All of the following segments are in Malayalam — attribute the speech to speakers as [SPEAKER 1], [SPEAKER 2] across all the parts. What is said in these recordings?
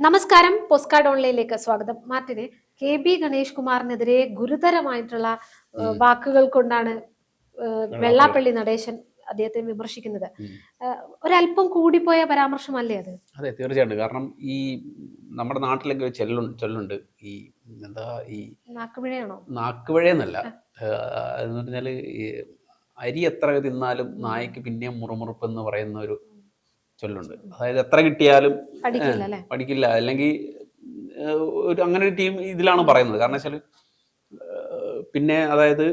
[SPEAKER 1] നമസ്കാരം. പോസ്കാർഡ് ഓൺലൈനിലേക്ക് സ്വാഗതം. മാർട്ടിനെ കെ ബി ഗണേഷ് കുമാറിനെതിരെ ഗുരുതരമായിട്ടുള്ള വാക്കുകൾ കൊണ്ടാണ് വെള്ളാപ്പള്ളി. നടേശൻ അദ്ദേഹത്തെ വിമർശിക്കുന്നത്. ഒരല്പം കൂടിപ്പോയ പരാമർശമല്ലേ അത്?
[SPEAKER 2] അതെ തീർച്ചയായിട്ടും. കാരണം ഈ നമ്മുടെ നാട്ടിലൊക്കെ ഒരു ചെല്ലു ചൊല്ലുണ്ട്. ഈ എന്താ ഈ
[SPEAKER 1] നാക്കുപിഴയാണോ?
[SPEAKER 2] നാക്കുപിഴയെന്നല്ല. എന്ന് പറഞ്ഞാൽ അരി എത്ര തിന്നാലും നായക്ക് പിന്നെയും മുറുമുറുപ്പ് എന്ന് പറയുന്ന ഒരു ചൊല്ലുണ്ട്. അതായത് എത്ര കിട്ടിയാലും
[SPEAKER 1] പഠിക്കില്ല അല്ലെ?
[SPEAKER 2] പഠിക്കില്ല. അല്ലെങ്കിൽ ഒരു അങ്ങനെ ഒരു ടീം ഇതിലാണ് പറയുന്നത്. കാരണം വെച്ചാൽ പിന്നെ അതായത്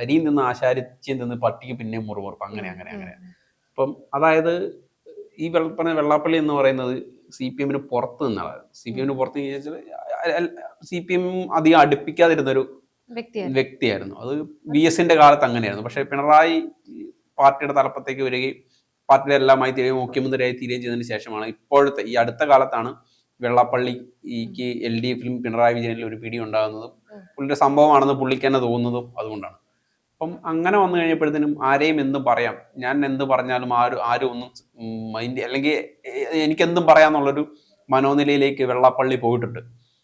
[SPEAKER 2] അരിയിൽ നിന്ന് ആശാരിച്ചിൽ നിന്ന് പട്ടിക്ക് പിന്നെ മുറുമുറുപ്പ് അങ്ങനെ അങ്ങനെ അങ്ങനെ. അപ്പം അതായത് ഈ വെള്ളപ്പണ പറഞ്ഞ വെള്ളാപ്പള്ളി എന്ന് പറയുന്നത് സി പി എമ്മിന് പുറത്ത് നിന്നാണ്. സി പി എമ്മിന് പുറത്ത് സി പി എം അധികം അടുപ്പിക്കാതിരുന്നൊരു
[SPEAKER 1] ഒരു
[SPEAKER 2] വ്യക്തിയായിരുന്നു. അത് വി എസിന്റെ കാലത്ത് അങ്ങനെയായിരുന്നു. പക്ഷെ പിണറായി പാർട്ടിയുടെ തലപ്പത്തേക്ക് വരികയും പാർട്ടിയുടെ എല്ലാമായി തീരുകയും മുഖ്യമന്ത്രിയായി തീരുകയും ചെയ്തതിന് ശേഷമാണ് ഇപ്പോഴത്തെ ഈ അടുത്ത കാലത്താണ് വെള്ളാപ്പള്ളിക്ക് എൽ ഡി എഫിലും പിണറായി വിജയനിലും ഒരു പിടി ഉണ്ടാകുന്നതും. പുള്ളിയുടെ സംഭവമാണെന്ന് പുള്ളിക്ക് തന്നെ തോന്നുന്നതും അതുകൊണ്ടാണ്. അപ്പം അങ്ങനെ വന്നു കഴിഞ്ഞപ്പോഴത്തേനും ആരെയും എന്തും പറയാം. ഞാൻ എന്ത് പറഞ്ഞാലും ആരും ആരും ഒന്നും മൈൻഡ് അല്ലെങ്കിൽ എനിക്കെന്തും പറയാന്നുള്ളൊരു മനോനിലയിലേക്ക് വെള്ളപ്പള്ളി പോയിട്ടുണ്ട്.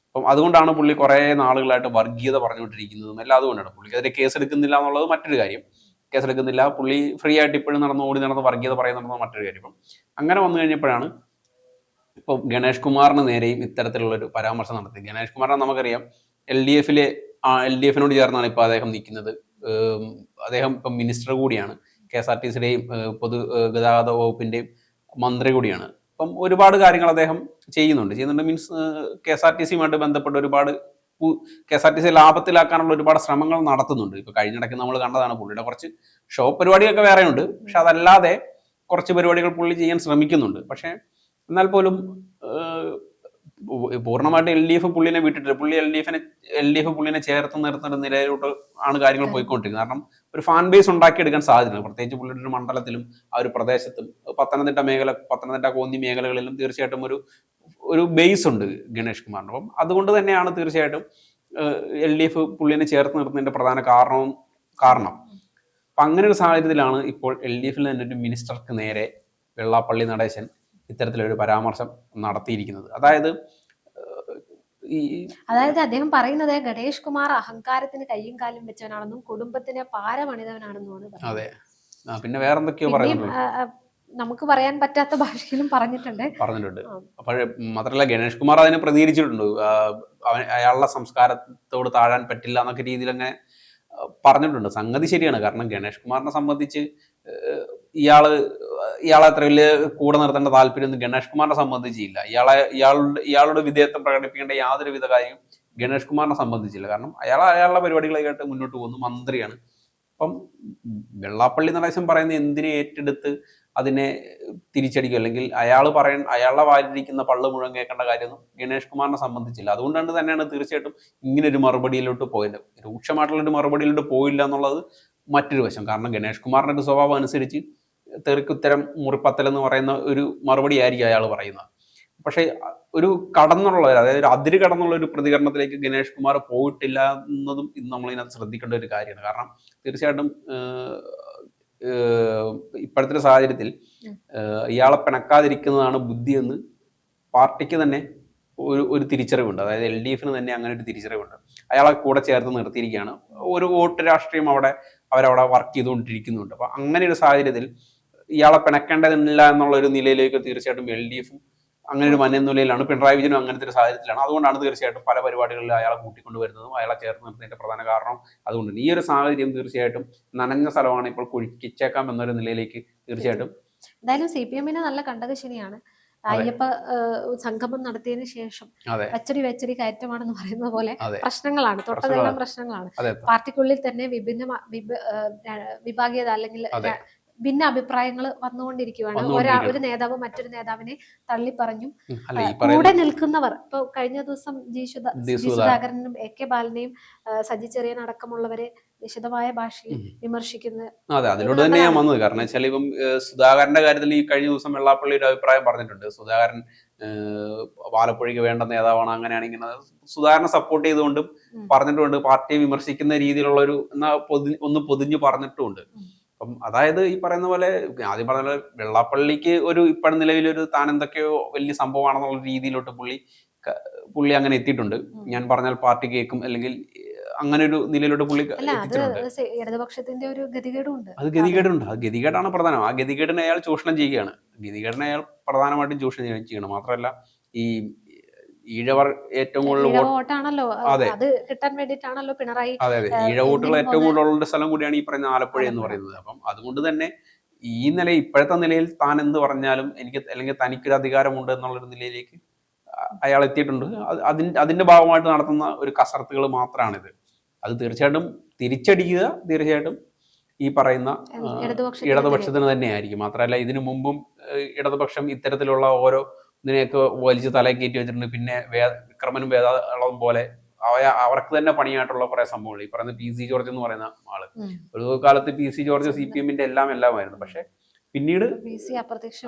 [SPEAKER 2] അപ്പം അതുകൊണ്ടാണ് പുള്ളി കുറേ നാളുകളായിട്ട് വർഗീയത പറഞ്ഞുകൊണ്ടിരിക്കുന്നതും എല്ലാം അതുകൊണ്ടാണ്. പുള്ളിക്കെതിരെ കേസെടുക്കുന്നില്ല എന്നുള്ളത് മറ്റൊരു കാര്യം. കേസെടുക്കുന്നില്ല. പുള്ളി ഫ്രീ ആയിട്ട് ഇപ്പോഴും നടന്ന് ഓടി നടന്ന് വർഗീയത പറയുന്നുണ്ടെന്നത് മറ്റൊരു കാര്യം. ഇപ്പം അങ്ങനെ വന്നു കഴിഞ്ഞപ്പോഴാണ് ഇപ്പം ഗണേഷ് കുമാറിന് നേരെയും ഇത്തരത്തിലുള്ളൊരു പരാമർശം നടത്തി. ഗണേഷ് കുമാറിനെ നമുക്കറിയാം എൽ ഡി എഫിലെ എൽ ഡി എഫിനോട് ചേർന്നാണ് ഇപ്പോൾ അദ്ദേഹം നിൽക്കുന്നത്. അദ്ദേഹം ഇപ്പം മിനിസ്റ്റർ കൂടിയാണ്. കെ എസ് ആർ ടി സിയുടെയും പൊതു ഗതാഗത വകുപ്പിന്റെയും മന്ത്രി കൂടിയാണ്. അപ്പം ഒരുപാട് കാര്യങ്ങൾ അദ്ദേഹം ചെയ്യുന്നുണ്ട്. ചെയ്യുന്നുണ്ട് means K S R T സിയുമായിട്ട് ബന്ധപ്പെട്ട ഒരുപാട് K S R T C ലാഭത്തിലാക്കാനുള്ള ഒരുപാട് ശ്രമങ്ങൾ നടത്തുന്നുണ്ട്. ഇപ്പൊ കഴിഞ്ഞിടയ്ക്ക് നമ്മൾ കണ്ടതാണ് പുള്ളിയുടെ കുറച്ച് ഷോ പരിപാടിയൊക്കെ വേറെയുണ്ട്. പക്ഷെ അതല്ലാതെ കുറച്ച് പരിപാടികൾ പുള്ളി ചെയ്യാൻ ശ്രമിക്കുന്നുണ്ട്. പക്ഷെ എന്നാൽ പോലും പൂർണമായിട്ട് എൽ ഡി എഫ് പുള്ളിനെ വിട്ടിട്ടില്ല. പുള്ളി എൽ ഡി എഫിനെ എൽ ഡി എഫ് പുള്ളിനെ ചേർത്ത് നിർത്തുന്ന നിലയിലോട്ട് ആണ് കാര്യങ്ങൾ പോയിക്കൊണ്ടിരിക്കുന്നത്. കാരണം ഒരു ഫാൻ ബേസ് ഉണ്ടാക്കിയെടുക്കാൻ സാധ്യതയുണ്ട് പ്രത്യേകിച്ച് പുള്ളിയുടെ ഒരു മണ്ഡലത്തിലും ആ ഒരു പ്രദേശത്തും പത്തനംതിട്ട മേഖല പത്തനംതിട്ട കോന്നി മേഖലകളിലും തീർച്ചയായിട്ടും ഒരു ഒരു ബേസ് ഉണ്ട് ഗണേഷ് കുമാറിന് അപ്പം അതുകൊണ്ട് തന്നെയാണ് തീർച്ചയായിട്ടും എൽ ഡി എഫ് പുള്ളിനെ ചേർത്ത് നിർത്തുന്നതിന്റെ പ്രധാന കാരണവും കാരണം. അപ്പം അങ്ങനെ ഒരു സാഹചര്യത്തിലാണ് ഇപ്പോൾ എൽ ഡി എഫിൽ തന്നെ ഒരു മിനിസ്റ്റർക്ക് നേരെ വെള്ളാപ്പള്ളി നടേശൻ ഇത്തരത്തിലൊരു പരാമർശം നടത്തിയിരിക്കുന്നത്. അതായത്
[SPEAKER 1] അതായത് അദ്ദേഹം പറയുന്നത് ഗണേഷ് കുമാർ അഹങ്കാരത്തിന് കയ്യും കാലും വെച്ചവനാണെന്നും കുടുംബത്തിന് പാരമണിതവനാണെന്നുമാണ് പറയുന്നത്.
[SPEAKER 2] അതെ. പിന്നെ വേറെ എന്തൊക്കെയോ
[SPEAKER 1] നമുക്ക് പറയാൻ പറ്റാത്ത ഭാഷയിലും പറഞ്ഞിട്ടുണ്ട്.
[SPEAKER 2] പറഞ്ഞിട്ടുണ്ട്. അപ്പോൾ മാത്രമല്ല ഗണേഷ് കുമാർ അതിനെ പ്രതികരിച്ചിട്ടുണ്ട്. അയാളുടെ സംസ്കാരത്തോട് താഴാൻ പറ്റില്ല എന്നൊക്കെ രീതിയിൽ അങ്ങനെ പറഞ്ഞിട്ടുണ്ട്. സംഗതി ശരിയാണ്. കാരണം ഗണേഷ് കുമാറിനെ സംബന്ധിച്ച് ഇയാൾ ഇയാളെ അത്ര വലിയ കൂടെ നിർത്തേണ്ട താല്പര്യമൊന്നും ഗണേഷ് കുമാറിനെ സംബന്ധിച്ചില്ല ഇയാളെ ഇയാളുടെ ഇയാളുടെ വിധേയത്വം പ്രകടിപ്പിക്കേണ്ട യാതൊരു വിധ കാര്യം ഗണേഷ് കുമാറിനെ സംബന്ധിച്ചില്ല. കാരണം അയാൾ അയാളുടെ പരിപാടികളായിട്ട് മുന്നോട്ട് പോകുന്നു. മന്ത്രിയാണ്. അപ്പം വെള്ളാപ്പള്ളി നടേശൻ പറയുന്ന എന്തിനെ ഏറ്റെടുത്ത് അതിനെ തിരിച്ചടിക്കും? അല്ലെങ്കിൽ അയാൾ പറയ അയാളുടെ വാലിരിക്കുന്ന പള്ളു മുഴുവൻ കേൾക്കേണ്ട കാര്യമൊന്നും ഗണേഷ് കുമാറിനെ സംബന്ധിച്ചില്ല. അതുകൊണ്ടാണ് തന്നെയാണ് തീർച്ചയായിട്ടും ഇങ്ങനെ ഒരു മറുപടിയിലോട്ട് പോയത്. രൂക്ഷമായിട്ടുള്ള ഒരു മറുപടിയിലോട്ട് പോയില്ല എന്നുള്ളത് മറ്റൊരു വശം. കാരണം ഗണേഷ് കുമാറിന്റെ ഒരു സ്വഭാവം അനുസരിച്ച് തെറിക്കുത്തരം മുറിപ്പത്തൽ എന്ന് പറയുന്ന ഒരു മറുപടി ആയിരിക്കും അയാൾ പറയുന്നത്. പക്ഷേ ഒരു കടന്നുള്ള അതായത് ഒരു അതിര് കടന്നുള്ള ഒരു പ്രതികരണത്തിലേക്ക് ഗണേഷ് കുമാർ പോയിട്ടില്ല എന്നതും ഇന്ന് നമ്മളിതിനകത്ത് ശ്രദ്ധിക്കേണ്ട ഒരു കാര്യമാണ്. കാരണം തീർച്ചയായിട്ടും ഇപ്പോഴത്തെ സാഹചര്യത്തിൽ ഇയാളെ പിണക്കാതിരിക്കുന്നതാണ് ബുദ്ധിയെന്ന് പാർട്ടിക്ക് തന്നെ ഒരു ഒരു തിരിച്ചറിവുണ്ട്. അതായത് എൽ ഡി എഫിന് തന്നെ അങ്ങനെ ഒരു തിരിച്ചറിവുണ്ട്. അയാളെ കൂടെ ചേർത്ത് നിർത്തിയിരിക്കുകയാണ്. ഒരു വോട്ട് രാഷ്ട്രീയം അവിടെ അവരവിടെ വർക്ക് ചെയ്തുകൊണ്ടിരിക്കുന്നുണ്ട്. അപ്പൊ അങ്ങനെ ഒരു സാഹചര്യത്തിൽ ഇയാളെ പിണക്കേണ്ടതില്ല എന്നുള്ള ഒരു നിലയിലേക്ക് തീർച്ചയായിട്ടും എൽ ഡി എഫും അങ്ങനെ ഒരു മനനിലയിലാണ് പിണറായി വിജയനും അങ്ങനത്തെ ഒരു സാഹചര്യത്തിലാണ്. അതുകൊണ്ടാണ് തീർച്ചയായിട്ടും പല പരിപാടികളിൽ അയാളെ കൂട്ടിക്കൊണ്ട് വരുന്നതും അയാളെ ചേർത്ത് നിർത്തുന്നതിന്റെ പ്രധാന കാരണം അതുകൊണ്ട് ഈ ഒരു സാഹചര്യം തീർച്ചയായിട്ടും നനഞ്ഞ സ്ഥലമാണ് ഇപ്പോൾ കുഴിക്കിച്ചേക്കാം എന്നൊരു നിലയിലേക്ക് തീർച്ചയായിട്ടും
[SPEAKER 1] എന്തായാലും സി പി എമ്മിന് നല്ല കണ്ടകശനിയാണ് അയ്യപ്പ സംഗമം നടത്തിയതിനു ശേഷം
[SPEAKER 2] അച്ചടി
[SPEAKER 1] വെച്ചടി വെച്ചടി കയറ്റമാണെന്ന് പറയുന്ന പോലെ പ്രശ്നങ്ങളാണ്. തൊട്ടതെല്ലാം പ്രശ്നങ്ങളാണ്. പാർട്ടിക്കുള്ളിൽ തന്നെ വിഭിന്ന വിഭാഗീയത അല്ലെങ്കിൽ ഭിന്ന അഭിപ്രായങ്ങൾ വന്നുകൊണ്ടിരിക്കുകയാണ് ഒരാ ഒരു നേതാവ് മറ്റൊരു നേതാവിനെ തള്ളി പറഞ്ഞു കൂടെ നിൽക്കുന്നവർ ഇപ്പൊ കഴിഞ്ഞ ദിവസം ജി സുധാകരനും എ കെ ബാലനെയും സജി ചെറിയൻ അടക്കമുള്ളവരെ വിശദമായ ഭാഷയിൽ
[SPEAKER 2] വിമർശിക്കുന്നത്
[SPEAKER 1] വിമർശിക്കുന്ന
[SPEAKER 2] അതെ അതിനോട് തന്നെ ഞാൻ വന്നത്. കാരണം വെച്ചാൽ ഇപ്പം സുധാകരന്റെ കാര്യത്തിൽ ഈ കഴിഞ്ഞ ദിവസം വെള്ളാപ്പള്ളി ഒരു അഭിപ്രായം പറഞ്ഞിട്ടുണ്ട്. സുധാകരൻ ആലപ്പുഴയ്ക്ക് വേണ്ട നേതാവാണ് അങ്ങനെയാണ് ഇങ്ങനെ. സുധാകരനെ സപ്പോർട്ട് ചെയ്തുകൊണ്ടും
[SPEAKER 1] പറഞ്ഞിട്ടുണ്ട്
[SPEAKER 2] പറഞ്ഞിട്ടുമുണ്ട്. പാർട്ടിയെ വിമർശിക്കുന്ന രീതിയിലുള്ള ഒരു എന്നാ പൊതി ഒന്ന് പൊതിഞ്ഞു പറഞ്ഞിട്ടുമുണ്ട്. അപ്പം അതായത് ഈ പറയുന്ന പോലെ ആദ്യം പറഞ്ഞ പോലെ വെള്ളാപ്പള്ളിക്ക് ഒരു ഇപ്പോഴും നിലവിലൊരു താൻ എന്തൊക്കെയോ വലിയ സംഭവമാണെന്നുള്ള രീതിയിലോട്ട് പുള്ളി പുള്ളി അങ്ങനെ എത്തിയിട്ടുണ്ട്. ഞാൻ പറഞ്ഞാൽ പാർട്ടി കേൾക്കും അല്ലെങ്കിൽ അങ്ങനെ ഒരു നിലയിലോട്ട് പുള്ളി
[SPEAKER 1] ഇടതുപക്ഷത്തിന്റെ ഒരു ഗതികേടുണ്ട്.
[SPEAKER 2] അത് ഗതികേടുണ്ട്. അത്. ഗതികേടാണ് പ്രധാനം. ആ ഗതികേടിനെ അയാൾ ചൂഷണം ചെയ്യുകയാണ്. ഗതികേടിനെ അയാൾ പ്രധാനമായിട്ടും ചൂഷണം ചെയ്യ- ചെയ്യണം. മാത്രമല്ല ഈ ഈഴവർ ഏറ്റവും കൂടുതൽ അതെ.
[SPEAKER 1] അത് കിട്ടാൻ വേണ്ടിയിട്ടാണല്ലോ പിണറായി
[SPEAKER 2] അതെ അതെ.
[SPEAKER 1] ഈഴവോട്ടുകൾ
[SPEAKER 2] ഈഴ വോട്ടുകൾ ഏറ്റവും കൂടുതലുള്ള സ്ഥലം കൂടിയാണ് ഈ പറയുന്ന ആലപ്പുഴ എന്ന് പറയുന്നത്. അപ്പം അതുകൊണ്ട് തന്നെ ഈ നില ഇപ്പോഴത്തെ നിലയിൽ താൻ എന്ത് പറഞ്ഞാലും എനിക്ക് അല്ലെങ്കിൽ തനിക്കൊരു അധികാരമുണ്ട് എന്നുള്ളൊരു നിലയിലേക്ക് അയാൾ എത്തിയിട്ടുണ്ട്. അത് അതിന്റെ അതിന്റെ ഭാഗമായിട്ട് നടത്തുന്ന ഒരു കസർത്തുകൾ മാത്രമാണിത്. അത് തീർച്ചയായിട്ടും തിരിച്ചടിക്കുക തീർച്ചയായിട്ടും ഈ പറയുന്ന
[SPEAKER 1] ഇടതുപക്ഷത്തിന്
[SPEAKER 2] തന്നെ തന്നെയായിരിക്കും. മാത്രമല്ല ഇതിനു മുമ്പും ഇടതുപക്ഷം ഇത്തരത്തിലുള്ള ഓരോ ഇതിനെയൊക്കെ വലിച്ച് തലയിൽ കയറ്റി വെച്ചിട്ടുണ്ട്. പിന്നെ വേ വിക്രമനും വേദാളം പോലെ അവ- അവർക്ക് തന്നെ പണിയായിട്ടുള്ള കുറെ സംഭവങ്ങൾ. ഈ പറയുന്ന പി സി ജോർജ് എന്ന് പറയുന്ന
[SPEAKER 1] ആൾ.
[SPEAKER 2] ഒരു കാലത്ത് P C George C P എമ്മിന്റെ എല്ലാം എല്ലാമായിരുന്നു. പക്ഷെ പിന്നീട്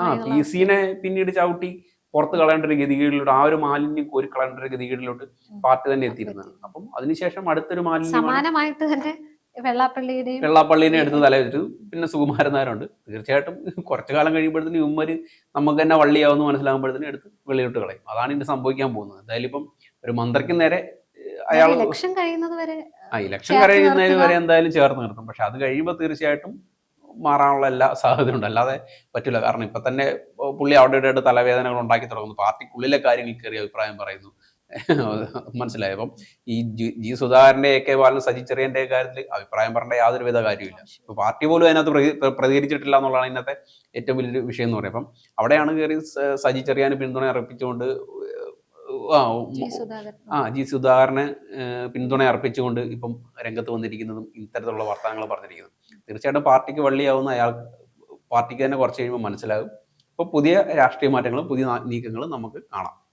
[SPEAKER 2] ആ പി സിനെ പിന്നീട് ചവിട്ടി പുറത്ത് കളയേണ്ട ഒരു ഗതികേടിലോട്ട് ആ ഒരു മാലിന്യം കോരി കളയേണ്ട ഒരു ഗതികേടിലോട്ട് പാർട്ടി തന്നെ എത്തിയിരുന്നത്. അപ്പം അതിനുശേഷം അടുത്തൊരു മാലിന്യം
[SPEAKER 1] സമാനമായിട്ട് തന്നെ വെള്ളാപ്പള്ളിയുടെയും
[SPEAKER 2] വെള്ളാപ്പള്ളിനെ എടുത്ത് തലവെച്ചു പിന്നെ സുകുമാരൻ നായരുണ്ട്. തീർച്ചയായിട്ടും കുറച്ചു കാലം കഴിയുമ്പോഴത്തേന് ഉമ്മര് നമുക്ക് തന്നെ വള്ളിയാവുന്ന മനസ്സിലാകുമ്പോഴത്തേന് എടുത്ത് വെളിയിലോട്ട് കളയും. അതാണ് ഇനി സംഭവിക്കാൻ പോകുന്നത്. എന്തായാലും ഇപ്പം ഒരു മന്ത്രിക്ക് നേരെ അയാൾ
[SPEAKER 1] ഇലക്ഷൻ കഴിയുന്നത് വരെ
[SPEAKER 2] ആ ഇലക്ഷൻ കഴിയുന്നതിന് വരെ എന്തായാലും ചേർത്ത് നിർത്തും. പക്ഷെ അത് കഴിയുമ്പോൾ തീർച്ചയായിട്ടും മാറാനുള്ള എല്ലാ സാധ്യതയുണ്ട് അല്ലാതെ പറ്റില്ല കാരണം ഇപ്പൊ തന്നെ പുള്ളി അവിടെ തലവേദനകൾ ഉണ്ടാക്കി തുടങ്ങുന്നു. പാർട്ടിക്കുള്ളിലെ കാര്യങ്ങൾ കയറി അഭിപ്രായം പറയുന്നു. മനസ്സിലായോ. അപ്പം ഈ ജി- സുധാകരന്റെ എ കെ ബാലൻ സജി ചെറിയന്റെ കാര്യത്തിൽ അഭിപ്രായം പറഞ്ഞ യാതൊരു വിധ കാര്യമില്ല ഇപ്പൊ പാർട്ടി പോലും അതിനകത്ത് പ്രതി- പ്രതികരിച്ചിട്ടില്ല എന്നുള്ളതാണ് ഇന്നത്തെ ഏറ്റവും വലിയൊരു വിഷയം എന്ന് പറയുന്നത്. അപ്പം അവിടെയാണ് കയറി സജി ചെറിയാന് പിന്തുണ അർപ്പിച്ചുകൊണ്ട് ആ
[SPEAKER 1] ജി സുധാകരൻ.
[SPEAKER 2] ആ ജി സുധാകരന് പിന്തുണ അർപ്പിച്ചുകൊണ്ട് ഇപ്പം രംഗത്ത് വന്നിരിക്കുന്നതും ഇത്തരത്തിലുള്ള വർത്തമാനങ്ങൾ പറഞ്ഞിരിക്കുന്നത്. തീർച്ചയായിട്ടും പാർട്ടിക്ക് വള്ളിയാവുന്ന അയാൾ പാർട്ടിക്ക് തന്നെ കുറച്ച് കഴിയുമ്പോൾ മനസ്സിലാകും. അപ്പോൾ പുതിയ രാഷ്ട്രീയ മാറ്റങ്ങളും പുതിയ നീക്കങ്ങളും നമുക്ക് കാണാം.